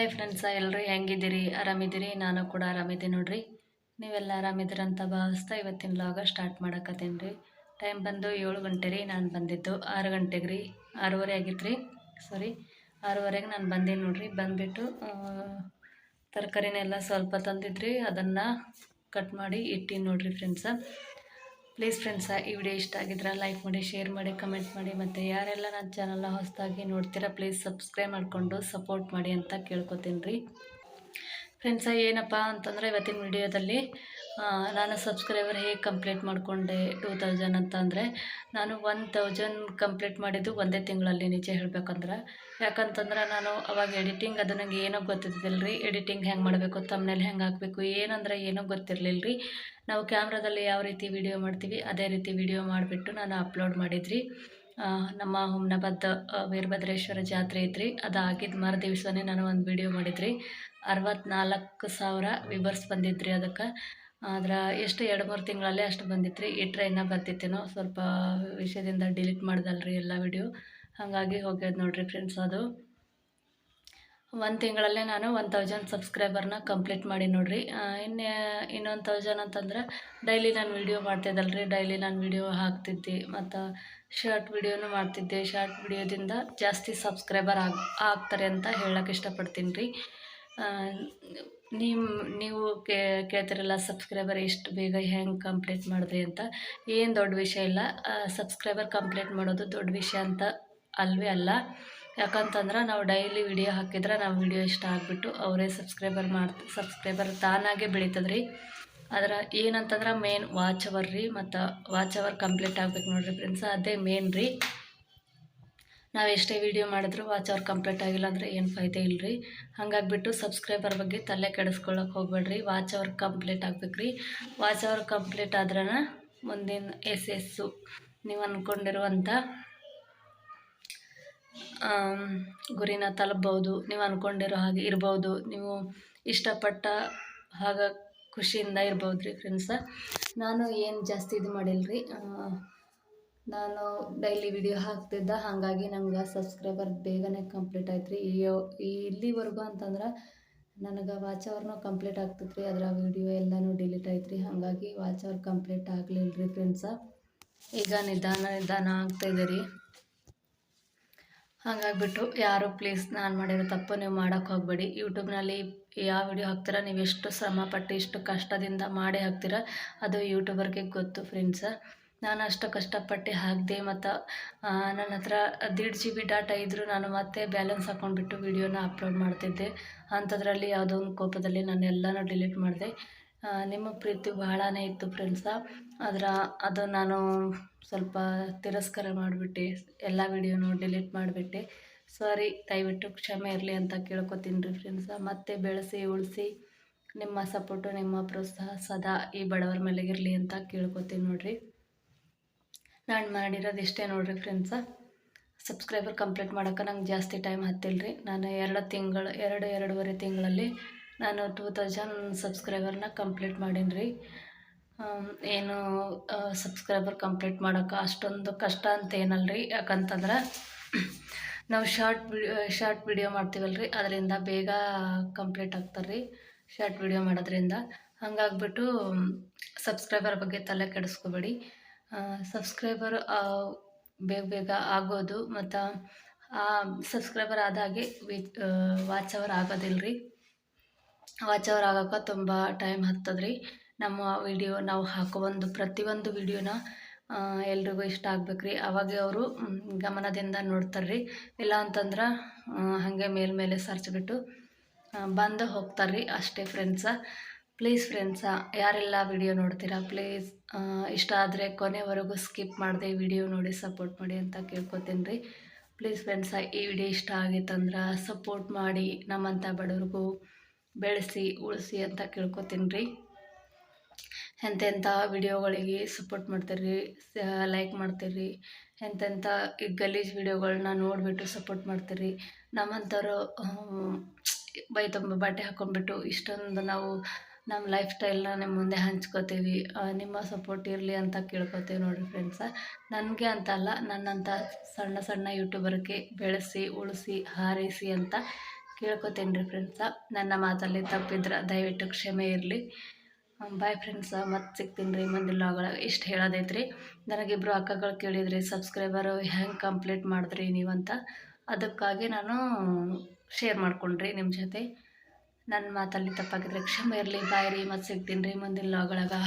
Hi friends ಎಲ್ಲರೂ ಹೆಂಗಿದ್ದೀರಿ? ಆರಾಮಿದ್ದೀರಿ? ನಾನು ಕೂಡ ಆರಾಮಿದ್ದೀನಿ ನೋಡ್ರಿ. ನೀವೆಲ್ಲ ಆರಾಮಿದ್ದೀರಂತ ಭಾವಿಸ್ತಾ ಇವತ್ತಿನ ಲಾಗ ಸ್ಟಾರ್ಟ್ ಮಾಡಕತ್ತೀನಿ ರೀ. ಟೈಮ್ ಬಂದು ಏಳು ಗಂಟೆ ರೀ, ನಾನು ಬಂದಿದ್ದು ಆರು ಗಂಟೆಗೆ ರೀ. ಆರೂವರೆ ಆಗಿತ್ತು ರೀ ಸಾರಿ ಆರೂವರೆಗೆ ನಾನು ಬಂದೀನಿ ನೋಡ್ರಿ. ಬಂದುಬಿಟ್ಟು ತರಕಾರಿನೆಲ್ಲ ಸ್ವಲ್ಪ ತಂದಿದ್ರಿ, ಅದನ್ನು ಕಟ್ ಮಾಡಿ ಇಟ್ಟೀನಿ ನೋಡ್ರಿ ಫ್ರೆಂಡ್ಸ ಪ್ಲೀಸ್ ಫ್ರೆಂಡ್ಸ ಈ ವಿಡಿಯೋ ಇಷ್ಟ ಆಗಿದ್ರೆ ಲೈಕ್ ಮಾಡಿ ಶೇರ್ ಮಾಡಿ ಕಮೆಂಟ್ ಮಾಡಿ, ಮತ್ತು ಯಾರೆಲ್ಲ ನನ್ನ ಚಾನಲ್ನ ಹೊಸದಾಗಿ ನೋಡ್ತೀರಾ ಪ್ಲೀಸ್ ಸಬ್ಸ್ಕ್ರೈಬ್ ಮಾಡಿಕೊಂಡು ಸಪೋರ್ಟ್ ಮಾಡಿ ಅಂತ ಕೇಳ್ಕೊತೀನಿ ರೀ. ಫ್ರೆಂಡ್ಸ ಏನಪ್ಪ ಅಂತಂದರೆ ಇವತ್ತಿನ ವಿಡಿಯೋದಲ್ಲಿ ನಾನು ಸಬ್ಸ್ಕ್ರೈಬರ್ ಹೇಗೆ ಕಂಪ್ಲೀಟ್ ಮಾಡಿಕೊಂಡೆ ಟೂ ತೌಸಂಡ್ ಅಂತಂದರೆ ನಾನು ಒನ್ ತೌಸಂಡ್ ಕಂಪ್ಲೀಟ್ ಮಾಡಿದ್ದು ಒಂದೇ ತಿಂಗಳಲ್ಲಿ ನಿಜ ಹೇಳಬೇಕಂದ್ರೆ. ಯಾಕಂತಂದ್ರೆ ನಾನು ಅವಾಗ ಎಡಿಟಿಂಗ್ ಅದು ನಂಗೆ ಏನೋ ಗೊತ್ತಿದ್ದಿಲ್ಲ ರೀ ಎಡಿಟಿಂಗ್ ಹೆಂಗೆ ಮಾಡಬೇಕು ತಮ್ಮನೇಲಿ ಹೆಂಗೆ ಹಾಕಬೇಕು, ಏನಂದ್ರೆ ಏನೋ ಗೊತ್ತಿರಲಿಲ್ಲ ರೀ ನಾವು ಕ್ಯಾಮ್ರಾದಲ್ಲಿ ಯಾವ ರೀತಿ ವಿಡಿಯೋ ಮಾಡ್ತೀವಿ, ಅದೇ ರೀತಿ ವಿಡಿಯೋ ಮಾಡಿಬಿಟ್ಟು ನಾನು ಅಪ್ಲೋಡ್ ಮಾಡಿದ್ರಿ. ನಮ್ಮ ಹುಮ್ನಾಬಾದ್ ವೀರಭದ್ರೇಶ್ವರ ಜಾತ್ರೆ ಐತ್ರಿ. ಅದು ಆಗಿದ್ದ ಮರು ದಿವಸನೇ ನಾನು ಒಂದು ವಿಡಿಯೋ ಮಾಡಿದ್ರಿ. ಅರವತ್ತ್ನಾಲ್ಕು ಸಾವಿರ ವಿವರ್ಸ್ ಬಂದಿದ್ರಿ ಅದಕ್ಕೆ. ಆದ್ರೆ ಎಷ್ಟು ಎರಡು ಮೂರು ತಿಂಗಳಲ್ಲೇ ಅಷ್ಟು ಬಂದಿತ್ತು ರೀ ಇಟ್ಟರೆ ಬರ್ತಿತ್ತೇನೋ ಸ್ವಲ್ಪ ವಿಷಯದಿಂದ ಡಿಲೀಟ್ ಮಾಡ್ದಲ್ರಿ ಎಲ್ಲ ವಿಡಿಯೋ ಹಾಗಾಗಿ ಹೋಗ್ಯದ ನೋಡ್ರಿ ಫ್ರೆಂಡ್ಸ್ ಅದು. ಒಂದು ತಿಂಗಳಲ್ಲೇ ನಾನು ಒನ್ ತೌಸಂಡ್ ಸಬ್ಸ್ಕ್ರೈಬರ್ನ ಕಂಪ್ಲೀಟ್ ಮಾಡಿ ನೋಡ್ರಿ. ಇನ್ನು ಇನ್ನೊಂದು ತೌಸಂಡ್ ಅಂತಂದ್ರೆ ಡೈಲಿ ನಾನು ವೀಡಿಯೋ ಮಾಡ್ತಿದ್ದಲ್ರಿ. ಡೈಲಿ ನಾನು ವೀಡಿಯೋ ಹಾಕ್ತಿದ್ದೆ. ಮತ್ತು ಶಾರ್ಟ್ ವಿಡಿಯೋನು ಮಾಡ್ತಿದ್ದೆ. ಶಾರ್ಟ್ ವಿಡಿಯೋದಿಂದ ಜಾಸ್ತಿ ಸಬ್ಸ್ಕ್ರೈಬರ್ ಆಗ್, ಆಗ್ತಾರೆ ಅಂತ ಹೇಳಕ್ಕೆ ಇಷ್ಟಪಡ್ತೀನಿ ರೀ. ನಿಮ್ಮ ನೀವು ಕೇಳ್ತಿರಲ್ಲ ಸಬ್ಸ್ಕ್ರೈಬರ್ ಎಷ್ಟು ಬೇಗ ಹೆಂಗೆ ಕಂಪ್ಲೀಟ್ ಮಾಡಿದ್ರಿ ಅಂತ, ಏನು ದೊಡ್ಡ ವಿಷಯ ಇಲ್ಲ. ಸಬ್ಸ್ಕ್ರೈಬರ್ ಕಂಪ್ಲೀಟ್ ಮಾಡೋದು ದೊಡ್ಡ ವಿಷಯ ಅಂತ ಅಲ್ವೇ ಅಲ್ಲ. ಯಾಕಂತಂದ್ರೆ ನಾವು ಡೈಲಿ ವಿಡಿಯೋ ಹಾಕಿದ್ರೆ ನಾವು ವಿಡಿಯೋ ಇಷ್ಟ ಆಗಿಬಿಟ್ಟು ಅವರೇ ಸಬ್ಸ್ಕ್ರೈಬರ್ ಮಾಡ್ತ ಸಬ್ಸ್ಕ್ರೈಬರ್ ತಾನಾಗೆ ಬೆಳೀತದೆ ರೀ ಅದ್ರ ಏನಂತಂದ್ರೆ ಮೇನ್ ವಾಚ್ ಅವರ್ ರೀ ಮತ್ತು ವಾಚ್ ಅವರ್ ಕಂಪ್ಲೀಟ್ ಆಗ್ಬೇಕು ನೋಡ್ರಿ ಫ್ರೆಂಡ್ಸ್ ಅದೇ ಮೇನ್ ರೀ. ನಾವು ಎಷ್ಟೇ ವಿಡಿಯೋ ಮಾಡಿದ್ರು ವಾಚ್ ಅವ್ರು ಕಂಪ್ಲೀಟ್ ಆಗಿಲ್ಲ ಅಂದರೆ ಏನು ಫಾಯ್ದೆ ಇಲ್ಲರಿ ಹಾಗಾಗ್ಬಿಟ್ಟು ಸಬ್ಸ್ಕ್ರೈಬರ್ ಬಗ್ಗೆ ತಲೆ ಕೆಡಿಸ್ಕೊಳ್ಳೋಕೆ ಹೋಗ್ಬೇಡ್ರಿ. ವಾಚ್ ಅವ್ರ ಕಂಪ್ಲೀಟ್ ಆಗ್ಬೇಕು ರೀ ವಾಚ್ ಅವ್ರ ಕಂಪ್ಲೀಟ್ ಆದ್ರೆ ಮುಂದಿನ ಎಸ್ ಎಸ್ಸು ನೀವು ಅಂದ್ಕೊಂಡಿರುವಂಥ ಗುರಿನ ತಲುಪ್ಬೋದು. ನೀವು ಅಂದ್ಕೊಂಡಿರೋ ಹಾಗೆ ಇರ್ಬೋದು. ನೀವು ಇಷ್ಟಪಟ್ಟ ಹಾಗ ಖುಷಿಯಿಂದ ಇರ್ಬೋದು ರೀ ಫ್ರೆಂಡ್ಸ ನಾನು ಏನು ಜಾಸ್ತಿ ಇದು ಮಾಡಿಲ್ಲ ರೀ ನಾನು ಡೈಲಿ ವಿಡಿಯೋ ಹಾಕ್ತಿದ್ದೆ, ಹಾಗಾಗಿ ನಂಗೆ ಸಬ್ಸ್ಕ್ರೈಬರ್ ಬೇಗನೆ ಕಂಪ್ಲೀಟ್ ಆಯ್ತು ರೀ ಇಲ್ಲಿವರೆಗೂ ಅಂತಂದ್ರೆ ನನಗೆ ವಾಚ್ ಅವ್ರನ್ನ ಕಂಪ್ಲೀಟ್ ಆಗ್ತಿತ್ತು ರೀ ಅದರ ವಿಡಿಯೋ ಎಲ್ಲನೂ ಡಿಲೀಟ್ ಆಯ್ತು ರೀ ಹಾಗಾಗಿ ವಾಚ್ ಅವರ್ ಕಂಪ್ಲೀಟ್ ಆಗಲಿಲ್ಲ ರೀ ಫ್ರೆಂಡ್ಸ ಈಗ ನಿಧಾನ ನಿಧಾನ ಆಗ್ತಾಯಿದೆ ರೀ ಹಾಗಾಗ್ಬಿಟ್ಟು ಯಾರು ಪ್ಲೀಸ್ ನಾನು ಮಾಡಿರೋ ತಪ್ಪು ನೀವು ಮಾಡೋಕ್ಕೆ ಹೋಗಬೇಡಿ. ಯೂಟ್ಯೂಬ್ನಲ್ಲಿ ಯಾವ ವಿಡಿಯೋ ಹಾಕ್ತೀರ, ನೀವು ಎಷ್ಟು ಶ್ರಮಪಟ್ಟು ಎಷ್ಟು ಕಷ್ಟದಿಂದ ಮಾಡಿ ಹಾಕ್ತೀರ, ಅದು ಯೂಟ್ಯೂಬರ್ಗೆ ಗೊತ್ತು ಫ್ರೆಂಡ್ಸ ನಾನು ಅಷ್ಟು ಕಷ್ಟಪಟ್ಟು ಹಾಕಿದೆ ಮತ್ತು ನನ್ನ ಹತ್ರ ದೀಡ್ ಜಿ ಬಿ ಡಾಟಾ ಇದ್ದರೂ ನಾನು ಮತ್ತೆ ಬ್ಯಾಲೆನ್ಸ್ ಹಾಕ್ಕೊಂಡ್ಬಿಟ್ಟು ವೀಡಿಯೋನ ಅಪ್ಲೋಡ್ ಮಾಡ್ತಿದ್ದೆ. ಅಂಥದ್ರಲ್ಲಿ ಯಾವುದೋ ಒಂದು ಕೋಪದಲ್ಲಿ ನಾನು ಎಲ್ಲನೂ ಡಿಲೀಟ್ ಮಾಡಿದೆ. ನಿಮ್ಮ ಪ್ರೀತಿ ಬಹಳನೇ ಇತ್ತು ಫ್ರೆಂಡ್ಸ ಅದರ, ಅದು ನಾನು ಸ್ವಲ್ಪ ತಿರಸ್ಕಾರ ಮಾಡಿಬಿಟ್ಟೆ, ಎಲ್ಲ ವೀಡಿಯೋನು ಡಿಲೀಟ್ ಮಾಡಿಬಿಟ್ಟೆ. ಸಾರಿ, ದಯವಿಟ್ಟು ಕ್ಷಮೆ ಇರಲಿ ಅಂತ ಕೇಳ್ಕೊತೀನಿ ರೀ ಫ್ರೆಂಡ್ಸ ಮತ್ತೆ ಬೆಳೆಸಿ, ಉಳಿಸಿ, ನಿಮ್ಮ ಸಪೋರ್ಟು ನಿಮ್ಮ ಪ್ರೋತ್ಸಾಹ ಸದಾ ಈ ಬಡವರ ಮೇಲೆಗಿರಲಿ ಅಂತ ಕೇಳ್ಕೊತೀನಿ ನೋಡ್ರಿ. ನಾನು ಮಾಡಿರೋದು ಇಷ್ಟೇ ನೋಡಿರಿ ಫ್ರೆಂಡ್ಸ ಸಬ್ಸ್ಕ್ರೈಬರ್ ಕಂಪ್ಲೀಟ್ ಮಾಡೋಕೆ ನಂಗೆ ಜಾಸ್ತಿ ಟೈಮ್ ಹತ್ತಿಲ್ರಿ. ನಾನು ಎರಡು ತಿಂಗಳು, ಎರಡು, ಎರಡೂವರೆ ತಿಂಗಳಲ್ಲಿ ನಾನು ಟೂ ತೌಸಂಡ್ ಸಬ್ಸ್ಕ್ರೈಬರ್ನ ಕಂಪ್ಲೀಟ್ ಮಾಡೀನಿ ರೀ ಏನು ಸಬ್ಸ್ಕ್ರೈಬರ್ ಕಂಪ್ಲೀಟ್ ಮಾಡೋಕೆ ಅಷ್ಟೊಂದು ಕಷ್ಟ ಅಂತ ಏನಲ್ಲ ರೀ ಯಾಕಂತಂದ್ರೆ ನಾವು ಶಾರ್ಟ್ ವಿಡಿಯೋ ಶಾರ್ಟ್ ವಿಡಿಯೋ ಮಾಡ್ತೀವಲ್ಲ ರೀ ಅದರಿಂದ ಬೇಗ ಕಂಪ್ಲೀಟ್ ಆಗ್ತಾರೆ ರೀ ಶಾರ್ಟ್ ವಿಡಿಯೋ ಮಾಡೋದ್ರಿಂದ. ಹಂಗಾಗ್ಬಿಟ್ಟು ಸಬ್ಸ್ಕ್ರೈಬರ್ ಬಗ್ಗೆ ತಲೆ ಕೆಡಿಸ್ಕೋಬೇಡಿ. ಸಬ್ಸ್ಕ್ರೈಬರ್ ಬೇಗ ಬೇಗ ಆಗೋದು ಮತ್ತು ಸಬ್ಸ್ಕ್ರೈಬರ್ ಆದಾಗೆ ವಾಚ್ ಅವರ್ ಆಗೋದಿಲ್ಲ ರೀ ವಾಚ್ ಅವರ್ ಆಗೋಕೆ ತುಂಬ ಟೈಮ್ ಹತ್ತದ್ರಿ. ನಮ್ಮ ವಿಡಿಯೋ ನಾವು ಹಾಕೋ ಒಂದು ಪ್ರತಿಯೊಂದು ವಿಡಿಯೋನ ಎಲ್ರಿಗೂ ಇಷ್ಟ ಆಗ್ಬೇಕ್ರಿ. ಅವಾಗ ಅವರು ಗಮನದಿಂದ ನೋಡ್ತಾರೆ ರೀ ಇಲ್ಲ ಅಂತಂದ್ರೆ ಹಾಗೆ ಮೇಲ್ಮೇಲೆ ಸರ್ಚ್ಬಿಟ್ಟು ಬಂದು ಹೋಗ್ತಾರೆ ರೀ ಅಷ್ಟೇ ಫ್ರೆಂಡ್ಸ ಪ್ಲೀಸ್ ಫ್ರೆಂಡ್ಸ ಯಾರೆಲ್ಲ ವಿಡಿಯೋ ನೋಡ್ತೀರಾ ಪ್ಲೀಸ್ ಇಷ್ಟ ಆದರೆ ಕೊನೆವರೆಗೂ ಸ್ಕಿಪ್ ಮಾಡದೆ ವಿಡಿಯೋ ನೋಡಿ ಸಪೋರ್ಟ್ ಮಾಡಿ ಅಂತ ಕೇಳ್ಕೊತೀನಿ ರೀ. ಪ್ಲೀಸ್ ಫ್ರೆಂಡ್ಸ ಈ ವಿಡಿಯೋ ಇಷ್ಟ ಆಗಿತ್ತಂದ್ರೆ ಸಪೋರ್ಟ್ ಮಾಡಿ ನಮ್ಮಂಥ ಬಡವ್ರಿಗೂ ಬೆಳೆಸಿ, ಉಳಿಸಿ ಅಂತ ಕೇಳ್ಕೊತೀನಿ ರೀ. ಎಂತೆಂಥ ವಿಡಿಯೋಗಳಿಗೆ ಸಪೋರ್ಟ್ ಮಾಡ್ತೀರಿ ಲೈಕ್ ಮಾಡ್ತೀರಿ ಎಂತೆಂಥ ಈ ಗಲೀಜು ವಿಡಿಯೋಗಳನ್ನ ನೋಡಿಬಿಟ್ಟು ಸಪೋರ್ಟ್ ಮಾಡ್ತೀರಿ ನಮ್ಮಂಥವ್ರು ಬೈ ತುಂಬ ಬಟ್ಟೆ ಹಾಕ್ಕೊಂಡ್ಬಿಟ್ಟು ಇಷ್ಟೊಂದು ನಾವು ನಮ್ಮ ಲೈಫ್ ಸ್ಟೈಲ್ನ ನಿಮ್ಮ ಮುಂದೆ ಹಂಚ್ಕೋತೀವಿ. ನಿಮ್ಮ ಸಪೋರ್ಟ್ ಇರಲಿ ಅಂತ ಕೇಳ್ಕೊತೀವಿ ನೋಡಿರಿ ಫ್ರೆಂಡ್ಸ ನನಗೆ ಅಂತ ಅಲ್ಲ ನನ್ನಂಥ ಸಣ್ಣ ಸಣ್ಣ ಯೂಟ್ಯೂಬರ್ಗೆ ಬೆಳೆಸಿ, ಉಳಿಸಿ, ಹಾರೈಸಿ ಅಂತ ಕೇಳ್ಕೊತೀನಿ ರೀ ಫ್ರೆಂಡ್ಸ ನನ್ನ ಮಾತಲ್ಲಿ ತಪ್ಪಿದ್ರೆ ದಯವಿಟ್ಟು ಕ್ಷಮೆ ಇರಲಿ. ಬಾಯ್ ಫ್ರೆಂಡ್ಸ ಮತ್ತೆ ಸಿಗ್ತೀನಿ ರೀ ಮುಂದಿನ ಲಾಗೊಳಗೆ ಇಷ್ಟು ಹೇಳೋದೈತ್ರಿ ನನಗಿಬ್ಬರು ಅಕ್ಕಗಳು ಕೇಳಿದ್ರಿ ಸಬ್ಸ್ಕ್ರೈಬರು ಹೆಂಗೆ ಕಂಪ್ಲೀಟ್ ಮಾಡಿದ್ರಿ ನೀವಂತ? ಅದಕ್ಕಾಗಿ ನಾನು ಶೇರ್ ಮಾಡ್ಕೊಂಡ್ರಿ ನಿಮ್ಮ ಜೊತೆ. ನನ್ನ ಮಾತಲ್ಲಿ ತಪ್ಪಾಗಿದ್ರೆ ಕ್ಷಮೆ ಇರಲಿ ಬಾಯ್ರಿ ಮತ್ತೆ ಸಿಗ್ತೀನಿ ರೀ ಮುಂದಿನ ಲಾಗೊಳಗೆ